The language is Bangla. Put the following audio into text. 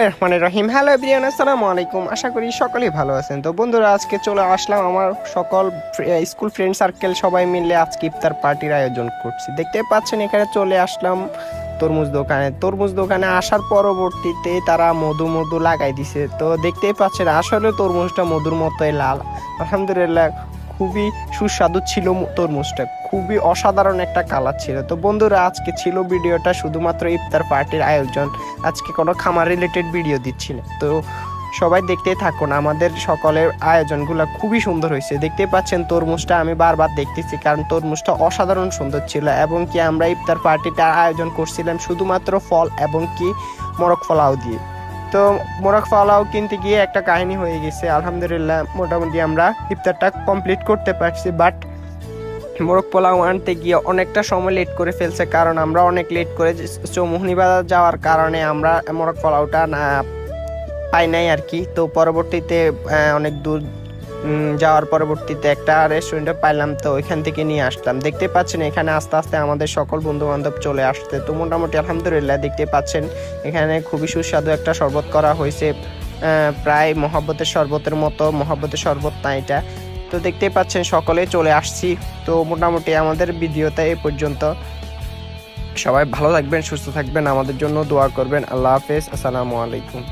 রহমান রহিম। হ্যালো, এভরিওয়ান, আসসালামু আলাইকুম। আশা করি সকলেই ভালো আছেন। তো বন্ধুরা, আজকে চলে আসলাম আমার সকল স্কুল ফ্রেন্ড সার্কেল সবাই মিলে আজকে ইফতার পার্টির আয়োজন করছি। দেখতে পাচ্ছেন, এখানে চলে আসলাম তরমুজ দোকানে। তরমুজ দোকানে আসার পরবর্তীতে তারা মধু মধু লাগাই দিছে। তো দেখতেই পাচ্ছেন, আসলে তরমুজটা মধুর মতোই লাল। আলহামদুলিল্লাহ খুবই সুস্বাদু ছিল তরমুজটা। খুবই অসাধারণ একটা কালার ছিল। তো বন্ধুরা, আজকে ছিল ভিডিওটা শুধুমাত্র ইফতার পার্টির আয়োজন। আজকে কোনো খামার রিলেটেড ভিডিও দিচ্ছি না। তো সবাই দেখতেই থাকুন, আমাদের সকলের আয়োজনগুলো খুবই সুন্দর হয়েছে। দেখতেই পাচ্ছেন, তরমুজটা আমি বারবার দেখতেছি কারণ তরমুজটা অসাধারণ সুন্দর ছিল এবং কি আমরা ইফতার পার্টিটা আয়োজন করছিলাম শুধুমাত্র ফল এবং কি মোরগ ফলাও দিয়ে। তো মোরগ ফালাও কিনতে গিয়ে একটা কাহিনী হয়ে গেছে। আলহামদুলিল্লাহ, মোটামুটি আমরা ইফতারটা কমপ্লিট করতে পারছি বাট মোরগ পোলাও আনতে গিয়ে অনেকটা সময় লেট করে ফেলছে, কারণ আমরা অনেক লেট করে চৌমুহনি বাজার যাওয়ার কারণে আমরা মোরগ পোলাওটা না পাই নাই আর কি। তো পরবর্তীতে অনেক দূর যাওয়ার পরবর্তীতে একটা রেস্টুরেন্টে পাইলাম, তো ওইখান থেকে নিয়ে আসলাম। দেখতে পাচ্ছেন এখানে আস্তে আস্তে আমাদের সকল বন্ধু বান্ধব চলে আসছে। তো মোটামুটি আলহামদুলিল্লাহ দেখতে পাচ্ছেন, এখানে খুবই সুস্বাদু একটা শরবত করা হয়েছে। প্রায় মহাব্বতের শরবতের মতো, মহাব্বতের শরবত না এটা। তো দেখতেই পাচ্ছেন সকলে চলে আসছি। তো মোটামুটি আমাদের ভিডিওতে এই পর্যন্ত। সবাই ভালো থাকবেন, সুস্থ থাকবেন, আমাদের জন্য দোয়া করবেন। আল্লাহ হাফেজ, আসসালামু আলাইকুম।